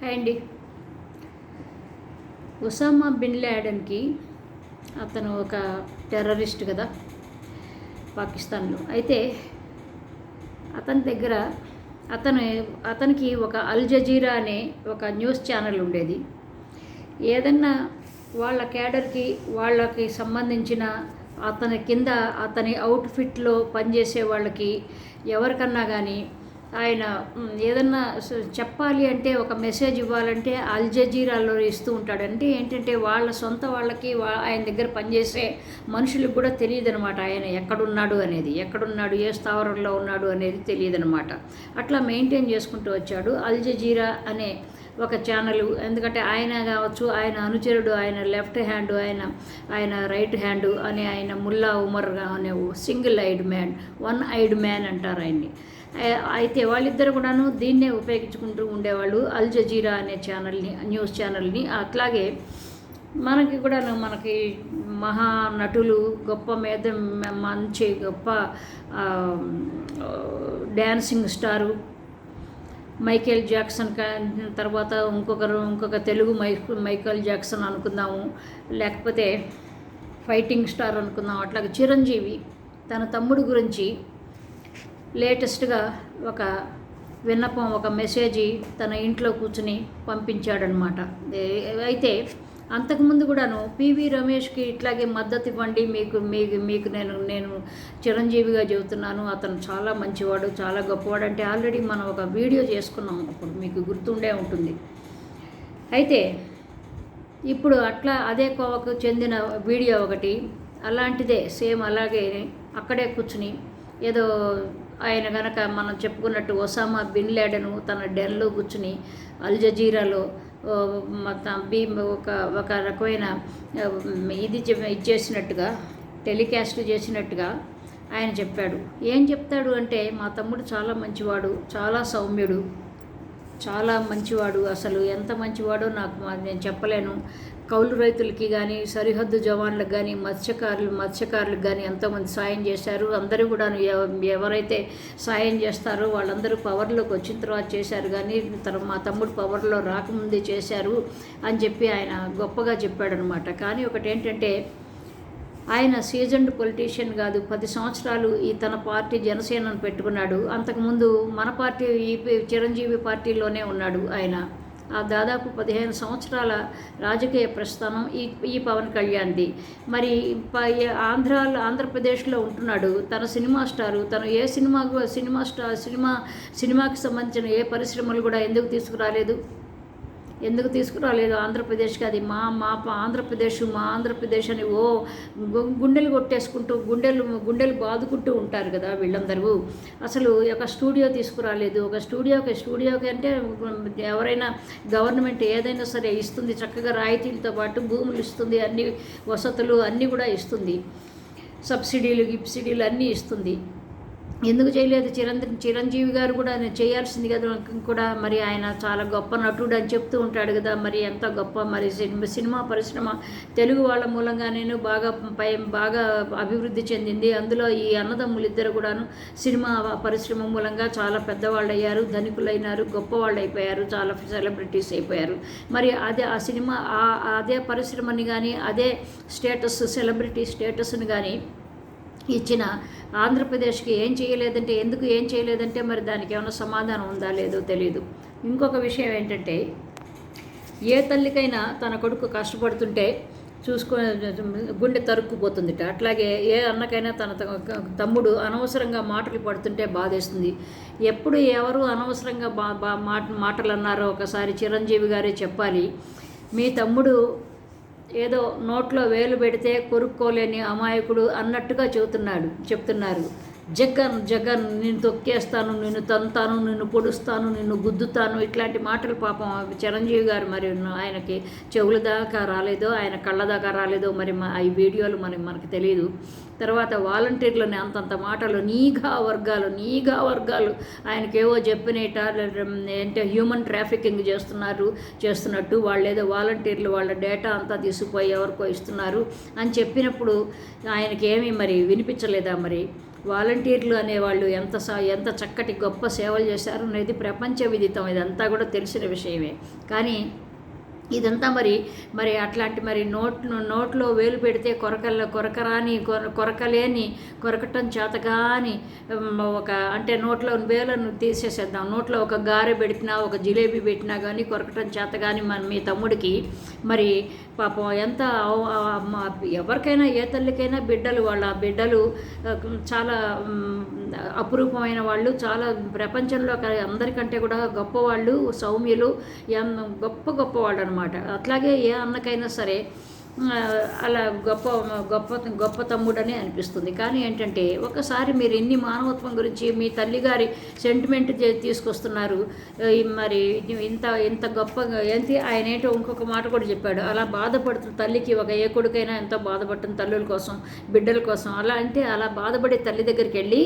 Hi అండి. Osama bin లాడెన్కి అతను ఒక టెర్రరిస్ట్ కదా పాకిస్తాన్లో. అయితే అతని దగ్గర అతను అతనికి ఒక అల్ జజీరా అనే ఒక న్యూస్ ఛానల్ ఉండేది. ఏదన్నా వాళ్ళ క్యాడర్కి వాళ్ళకి సంబంధించిన అతని కింద అతని అవుట్ఫిట్లో పనిచేసే వాళ్ళకి ఎవరికన్నా కానీ ఆయన ఏదన్నా చెప్పాలి అంటే ఒక మెసేజ్ ఇవ్వాలంటే అల్ జజీరాలో ఇస్తూ ఉంటాడు. అంటే ఏంటంటే వాళ్ళ సొంత వాళ్ళకి వా- ఆయన దగ్గర పనిచేసే మనుషులకు కూడా తెలియదు అనమాట ఆయన ఎక్కడున్నాడు అనేది ఎక్కడున్నాడు ఏ స్థావరంలో ఉన్నాడు అనేది తెలియదు అనమాట అట్లా మెయింటైన్ చేసుకుంటూ వచ్చాడు అల్ జజీరా అనే ఒక ఛానల్. ఎందుకంటే ఆయన కావచ్చు ఆయన అనుచరుడు ఆయన లెఫ్ట్ హ్యాండ్ ఆయన ఆయన రైట్ హ్యాండ్ అని ఆయన ముల్లా ఉమర్ అనే single eyed man one eyed man అంటారు ఆయన్ని. అయితే వాళ్ళిద్దరు కూడాను దీన్నే ఉపయోగించుకుంటూ ఉండేవాళ్ళు. అల్ జజీరా అనే ఛానల్ని న్యూస్ ఛానల్ని. అట్లాగే మనకి కూడా మనకి మహా నటులు గొప్ప మీద మంచి గొప్ప డ్యాన్సింగ్ స్టారు మైకేల్ జాక్సన్ కా- తర్వాత ఇంకొకరు ఇంకొక తెలుగు మై మైకేల్ జాక్సన్ అనుకుందాము. లేకపోతే ఫైటింగ్ స్టార్ అనుకుందాం అట్లాగే చిరంజీవి తన తమ్ముడు గురించి లేటెస్ట్గా ఒక విన్నపం ఒక మెసేజ్ తన ఇంట్లో కూర్చుని పంపించాడనమాట. అయితే అంతకుముందు కూడాను పివి రమేష్కి ఇట్లాగే మద్దతు ఇవ్వండి మీకు మీకు మీకు నేను నేను చిరంజీవిగా చెబుతున్నాను అతను చాలా మంచివాడు చాలా గొప్పవాడు అంటే ఆల్రెడీ మనం ఒక వీడియో చేసుకున్నాం అప్పుడు మీకు గుర్తుండే ఉంటుంది. అయితే ఇప్పుడు అట్లా అదే కోవకు చెందిన వీడియో ఒకటి అలాంటిదే సేమ్ అలాగే అక్కడే కూర్చుని ఏదో ఆయన కనుక మనం చెప్పుకున్నట్టు ఒసామా బిన్ లాడెను తన డెన్లో కూర్చుని అల్ జజీరాలో బీ ఒక ఒక రకమైన ఇది ఇచ్చేసినట్టుగా టెలికాస్ట్ చేసినట్టుగా ఆయన చెప్పాడు. ఏం చెప్తాడు అంటే మా తమ్ముడు చాలా మంచివాడు చాలా సౌమ్యుడు చాలా మంచివాడు అసలు ఎంత మంచివాడో నాకు నేను చెప్పలేను. కౌలు రైతులకి కానీ సరిహద్దు జవాన్లకు కానీ మత్స్యకారులు మత్స్యకారులకు కానీ ఎంతోమంది సాయం చేశారు. అందరూ కూడా ఎవరైతే సాయం చేస్తారో వాళ్ళందరూ పవర్లోకి వచ్చిన తర్వాత చేశారు. కానీ తన మా తమ్ముడు పవర్లో రాకముందే చేశారు అని చెప్పి ఆయన గొప్పగా చెప్పాడనమాట. కానీ ఒకటి ఏంటంటే ఆయన సీజన్డ్ పొలిటీషియన్ కాదు. పది సంవత్సరాలు ఈ తన పార్టీ జనసేనను పెట్టుకున్నాడు. అంతకుముందు మన పార్టీ ఈ చిరంజీవి పార్టీలోనే ఉన్నాడు ఆయన. దాదాపు పదిహేను సంవత్సరాల రాజకీయ ప్రస్థానం ఈ ఈ పవన్ కళ్యాణ్ది. మరి ప- ఆంధ్రప్రదేశ్లో ఉంటున్నాడు. తన సినిమా స్టారు తను ఏ సినిమాకు సినిమా స్టార్ సినిమా సినిమాకి సంబంధించిన ఏ పరిశ్రమలు కూడా ఎందుకు తీసుకురాలేదు? ఎందుకు తీసుకురాలేదు? ఆంధ్రప్రదేశ్కి అది మా మా ఆంధ్రప్రదేశ్ మా ఆంధ్రప్రదేశ్ అని ఓ గు- గుండెలు కొట్టేసుకుంటూ గుండెలు గుండెలు బాదుకుంటూ ఉంటారు కదా వీళ్ళందరూ. అసలు ఒక స్టూడియో తీసుకురాలేదు. ఒక స్టూడియోకి స్టూడియోకి అంటే ఎవరైనా గవర్నమెంట్ ఏదైనా సరే ఇస్తుంది. చక్కగా రాయితీలతో పాటు భూములు ఇస్తుంది. అన్ని వసతులు అన్నీ కూడా ఇస్తుంది. సబ్సిడీలు గిబ్సిడీలు అన్నీ ఇస్తుంది. ఎందుకు చేయలేదు? చిరంజీవి చిరంజీవి గారు కూడా చేయాల్సింది కదా కూడా మరి ఆయన చాలా గొప్ప నటుడు అని చెప్తూ ఉంటాడు కదా మరి ఎంత గొప్ప మరి సినిమా సినిమా పరిశ్రమ. తెలుగు వాళ్ళ మూలంగా నేను బాగా పై బాగా అభివృద్ధి చెందింది. అందులో ఈ అన్నదమ్ములు ఇద్దరు కూడాను సినిమా పరిశ్రమ మూలంగా చాలా పెద్దవాళ్ళు అయ్యారు ధనికులైనారు గొప్పవాళ్ళు అయిపోయారు చాలా సెలబ్రిటీస్ అయిపోయారు. మరి అదే ఆ సినిమా అదే పరిశ్రమని కానీ అదే స్టేటస్ సెలబ్రిటీ స్టేటస్ని కానీ ఇచ్చిన ఆంధ్రప్రదేశ్కి ఏం చేయలేదంటే ఎందుకు ఏం చేయలేదంటే మరి దానికి ఏమైనా సమాధానం ఉందా లేదో తెలియదు ఇంకొక విషయం ఏంటంటే ఏ తల్లికైనా తన కొడుకు కష్టపడుతుంటే చూసుకో గుండె తరుక్కుపోతుందిట. అట్లాగే ఏ అన్నకైనా తన తమ్ముడు అనవసరంగా మాటలు పడుతుంటే బాధేస్తుంది. ఎప్పుడు ఎవరు అనవసరంగా బా బా మాట మాటలు అన్నారో ఒకసారి చిరంజీవి గారే చెప్పాలి. మీ తమ్ముడు ఏదో నోట్లో వేలు పెడితే కొరుక్కోలేని అమాయకుడు అన్నట్టుగా చెబుతున్నాడు చెప్తున్నారు. జగన్ జగన్ నేను తొక్కేస్తాను నిన్ను తంతాను నిన్ను పొడుస్తాను నిన్ను గుద్దుతాను. ఇట్లాంటి మాటలు పాపం చిరంజీవి గారు మరి ఆయనకి చెవుల దాకా రాలేదో ఆయన కళ్ళ దాకా రాలేదో మరి మా ఈ వీడియోలు మనకి మనకి తెలియదు తర్వాత వాలంటీర్లని అంతంత మాటలు నీఘా వర్గాలు నీఘా వర్గాలు ఆయనకేవో చెప్పినేట అంటే హ్యూమన్ ట్రాఫికింగ్ చేస్తున్నారు చేస్తున్నట్టు వాళ్ళు ఏదో వాలంటీర్లు వాళ్ళ డేటా అంతా తీసుకుపోయి ఎవరికో ఇస్తున్నారు అని చెప్పినప్పుడు ఆయనకి ఏమీ మరి వినిపించలేదా మరి? వాలంటీర్లు అనేవాళ్ళు ఎంత సా ఎంత చక్కటి గొప్ప సేవలు చేశారు అనేది ప్రపంచ విదితం. ఇదంతా కూడా తెలిసిన విషయమే. కానీ ఇదంతా మరి మరి అట్లాంటి మరి నోట్ నోట్లో వేలు పెడితే కొరకల కొరకరాని కొర కొరకలేని కొరకటం చేతగాని ఒక అంటే నోట్లో వేలను తీసేసేద్దాం. నోట్లో ఒక గారె పెట్టినా ఒక జిలేబీ పెట్టినా కానీ కొరకటం చేత కానీ మన మీ తమ్ముడికి మరి పాపం ఎంత ఎవరికైనా ఏ తల్లికైనా బిడ్డలు వాళ్ళ బిడ్డలు చాలా అపురూపమైన వాళ్ళు చాలా ప్రపంచంలో క- అందరికంటే కూడా గొప్పవాళ్ళు సౌమ్యులు ఎం- గొప్ప గొప్పవాళ్ళు అనమాట అట్లాగే ఏ అన్నకైనా సరే అలా గొప్ప గొప్ప గొప్ప తమ్ముడని అనిపిస్తుంది. కానీ ఏంటంటే ఒకసారి మీరు ఇన్ని మానవత్వం గురించి మీ తల్లిగారి సెంటిమెంట్ తీసుకొస్తున్నారు మరి ఇంత ఇంత గొప్పగా ఏంటి? ఆయన ఏంటో ఇంకొక మాట కూడా చెప్పాడు. అలా బాధపడుతున్న తల్లికి ఒక ఏ కొడుకైనా ఎంతో బాధపడుతున్న తల్లుల కోసం బిడ్డల కోసం అలా అంటే అలా బాధపడే తల్లి దగ్గరికి వెళ్ళి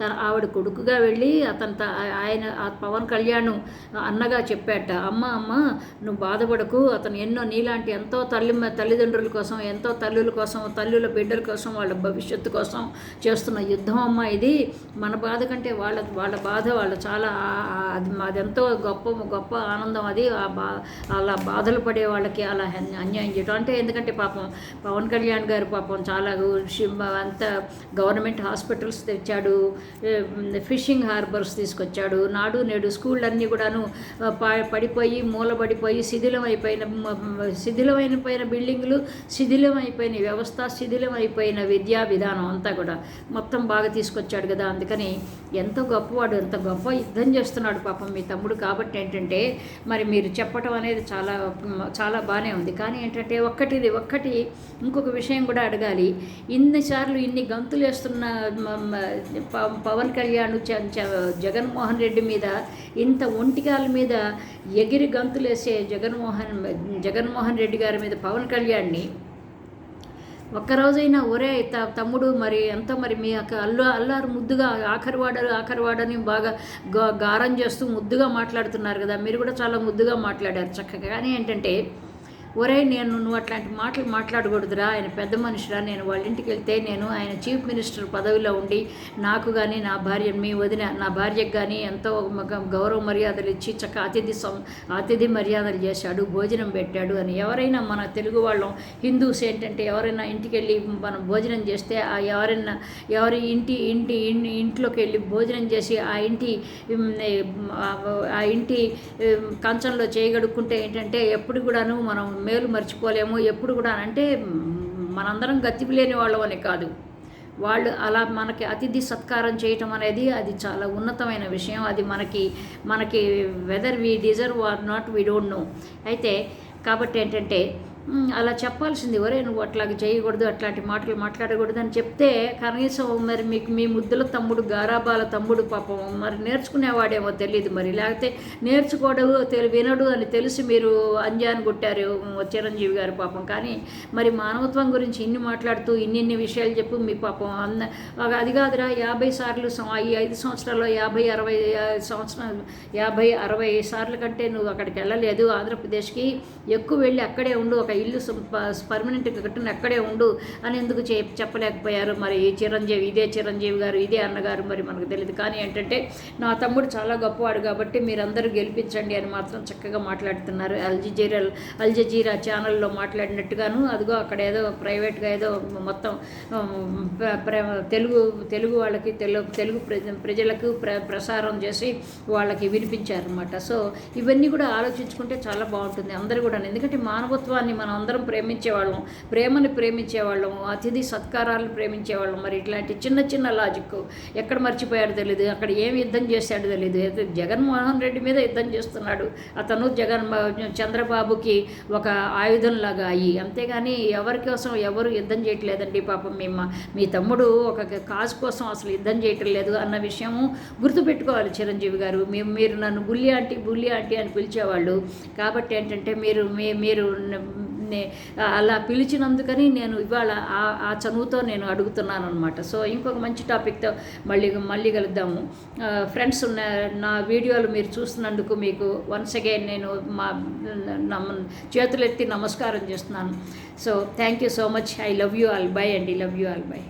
తన ఆవిడ కొడుకుగా వెళ్ళి అతను త- ఆయన పవన్ కళ్యాణ్ అన్నగా చెప్పాట అమ్మ అమ్మ నువ్వు బాధపడకు. అతను ఎన్నో నీలాంటి ఎంతో తల్లి తల్లిదండ్రులు కోసం ఎంతో తల్లుల కోసం తల్లుల బిడ్డల కోసం వాళ్ళ భవిష్యత్తు కోసం చేస్తున్న యుద్ధం అమ్మ ఇది. మన బాధ కంటే వాళ్ళ వాళ్ళ బాధ వాళ్ళు చాలా అది అదెంతో గొప్ప గొప్ప ఆనందం అది. ఆ బా అలా బాధలు పడే వాళ్ళకి అలా అన్యాయం చేయడం అంటే ఎందుకంటే పాపం పవన్ కళ్యాణ్ గారు పాపం చాలా అంత గవర్నమెంట్ హాస్పిటల్స్ తెచ్చాడు ఫిషింగ్ హార్బర్స్ తీసుకొచ్చాడు నాడు నేడు స్కూళ్ళన్నీ కూడాను ప- పడిపోయి మూలబడిపోయి శిథిలం అయిపోయిన శిథిలమైన పోయిన బిల్డింగులు శిథిలమైపోయిన వ్యవస్థ శిథిలం అయిపోయిన విద్యా విధానం అంతా కూడా మొత్తం బాగా తీసుకొచ్చాడు కదా. అందుకని ఎంతో గొప్పవాడు ఎంత గొప్ప యుద్ధం చేస్తున్నాడు పాపం మీ తమ్ముడు. కాబట్టి ఏంటంటే మరి మీరు చెప్పటం అనేది చాలా చాలా బాగానే ఉంది. కానీ ఏంటంటే ఒక్కటిది ఒక్కటి ఇంకొక విషయం కూడా అడగాలి. ఇన్నిసార్లు ఇన్ని గంతులు వేస్తున్న పవన్ కళ్యాణ్ చ- జగన్మోహన్ రెడ్డి మీద ఇంత ఒంటికాల మీద ఎగిరి గంతులు వేసే జగన్మోహన్ జగన్మోహన్ రెడ్డి గారి మీద పవన్ కళ్యాణ్ అండి. ఒక్కరోజైనా ఒరే త తమ్ముడు మరి ఎంతో మరి మీ యొక్క అల్లు అల్లారు ముద్దుగా ఆఖరి వాడరు ఆఖరి వాడని బాగా గా గారం చేస్తూ ముద్దుగా మాట్లాడుతున్నారు కదా మీరు కూడా చాలా ముద్దుగా మాట్లాడారు చక్కగా. కానీ ఏంటంటే ఒరే నేను నువ్వు అట్లాంటి మాటలు మాట్లాడకూడదురా. ఆయన పెద్ద మనిషిరా. నేను వాళ్ళ ఇంటికి వెళ్తే నేను ఆయన చీఫ్ మినిస్టర్ పదవిలో ఉండి నాకు కానీ నా భార్య మీ వదిన నా భార్యకు కానీ ఎంతో గౌరవ మర్యాదలు ఇచ్చి చక్క అతిథి సం అతిథి మర్యాదలు చేశాడు భోజనం పెట్టాడు అని ఎవరైనా మన తెలుగు వాళ్ళం హిందూస్ ఏంటంటే ఎవరైనా ఇంటికి వెళ్ళి మనం భోజనం చేస్తే ఆ ఎవరైనా ఎవరి ఇంటి ఇంటి ఇంట్లోకి వెళ్ళి భోజనం చేసి ఆ ఇంటి ఆ- ఇంటి కంచంలో చేయగడుక్కుంటే ఏంటంటే ఎప్పుడు కూడాను మనం మేలు మర్చిపోలేము ఎప్పుడు కూడా అంటే మనందరం గతికి లేని వాళ్ళం అని కాదు. వాళ్ళు అలా మనకి అతిథి సత్కారం చేయటం అనేది అది చాలా ఉన్నతమైన విషయం. అది మనకి మనకి whether we deserve or not we don't know అయితే కాబట్టి ఏంటంటే అలా చెప్పాల్సింది ఒరే నువ్వు అట్లాగే చేయకూడదు అట్లాంటి మాటలు మాట్లాడకూడదు అని చెప్తే కనీసం మరి మీకు మీ ముద్దుల తమ్ముడు గారాబాల తమ్ముడు పాపం మరి నేర్చుకునేవాడేమో తెలియదు మరి. లేకపోతే నేర్చుకోడు తెలి వినడు అని తెలిసి మీరు అంజాన్ని కొట్టారు చిరంజీవి గారు పాపం. కానీ మరి మానవత్వం గురించి ఇన్ని మాట్లాడుతూ ఇన్నిన్ని విషయాలు చెప్పు మీ పాపం అన్న అది కాదురా యాభై సార్లు ఈ ఐదు సంవత్సరాల్లో యాభై అరవై సంవత్సరాలు యాభై అరవై సార్లు కంటే నువ్వు అక్కడికి వెళ్ళలేదు. ఆంధ్రప్రదేశ్కి ఎక్కువ వెళ్ళి అక్కడే ఉండు ఒక ఇల్లు పర్మనెంట్గా కట్టిన అక్కడే ఉండు అని ఎందుకు చె చెప్పలేకపోయారు? మరి చిరంజీవి ఇదే చిరంజీవి గారు ఇదే అన్నగారు మరి మనకు తెలియదు కానీ ఏంటంటే నా తమ్ముడు చాలా గొప్పవాడు కాబట్టి మీరందరూ గెలిపించండి అని మాత్రం చక్కగా మాట్లాడుతున్నారు. అల్జజీరా అల్జజీరా ఛానల్లో మాట్లాడినట్టుగాను అదిగో అక్కడ ఏదో ప్రైవేట్గా ఏదో మొత్తం తెలుగు తెలుగు వాళ్ళకి తెలుగు తెలుగు ప్రజ- ప్రజలకు ప్ర ప్రసారం చేసి వాళ్ళకి వినిపించారనమాట సో ఇవన్నీ కూడా ఆలోచించుకుంటే చాలా బాగుంటుంది అందరూ కూడా ఎందుకంటే మానవత్వాన్ని మనం అందరం ప్రేమించేవాళ్ళం ప్రేమని ప్రేమించేవాళ్ళము అతిథి సత్కారాలను ప్రేమించేవాళ్ళం. మరి ఇట్లాంటి చిన్న చిన్న లాజిక్ ఎక్కడ మర్చిపోయాడో తెలియదు అక్కడ ఏం యుద్ధం చేశాడో తెలియదు అయితే జగన్మోహన్ రెడ్డి మీద యుద్ధం చేస్తున్నాడు. అతను జగన్ చంద్రబాబుకి ఒక ఆయుధంలాగా అయ్యి అంతేగాని ఎవరి కోసం ఎవరు యుద్ధం చేయట్లేదండి పాపం మీ మీ తమ్ముడు ఒక కాజ్ కోసం అసలు యుద్ధం చేయటం లేదు అన్న విషయము గుర్తుపెట్టుకోవాలి చిరంజీవి గారు. మీ- మీరు నన్ను బుల్లి ఆంటీ బుల్లి ఆంటీ అని పిలిచేవాళ్ళు. కాబట్టి ఏంటంటే మీరు మీ- మీరు అలా పిలిచినందుకని నేను ఇవాళ ఆ ఆ చనువుతో నేను అడుగుతున్నాను అనమాట సో ఇంకొక మంచి టాపిక్తో మళ్ళీ మళ్ళీ కలుద్దాము. ఫ్రెండ్స్ ఉన్న నా వీడియోలు మీరు చూస్తున్నందుకు మీకు వన్స్ అగైన్ నేను మా చేతులెత్తి నమస్కారం చేస్తున్నాను. So thank you so much. I love you all. Bye అండి. Love you all. బై.